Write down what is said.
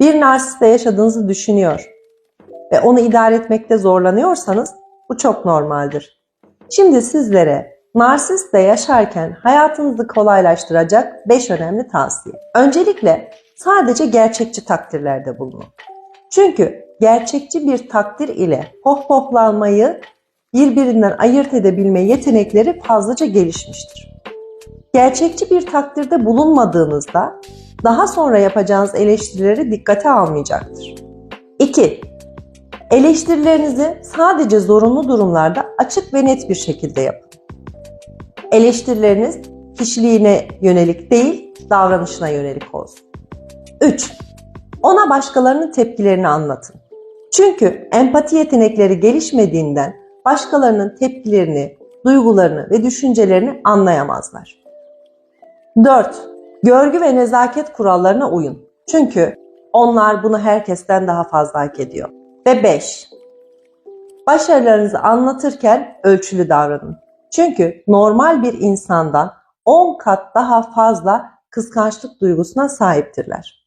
Bir narsistle yaşadığınızı düşünüyor ve onu idare etmekte zorlanıyorsanız bu çok normaldir. Şimdi sizlere narsistle yaşarken hayatınızı kolaylaştıracak 5 önemli tavsiye. Öncelikle sadece gerçekçi takdirlerde bulunun. Çünkü gerçekçi bir takdir ile pohpohlanmayı birbirinden ayırt edebilme yetenekleri fazlaca gelişmiştir. Gerçekçi bir takdirde bulunmadığınızda daha sonra yapacağınız eleştirileri dikkate almayacaktır. 2. Eleştirilerinizi sadece zorunlu durumlarda açık ve net bir şekilde yapın. Eleştirileriniz kişiliğine yönelik değil, davranışına yönelik olsun. 3. Ona başkalarının tepkilerini anlatın. Çünkü empati yetenekleri gelişmediğinden başkalarının tepkilerini, duygularını ve düşüncelerini anlayamazlar. 4. Görgü ve nezaket kurallarına uyun. Çünkü onlar bunu herkesten daha fazla hak ediyor. Ve 5. Başarılarınızı anlatırken ölçülü davranın. Çünkü normal bir insandan 10 kat daha fazla kıskançlık duygusuna sahiptirler.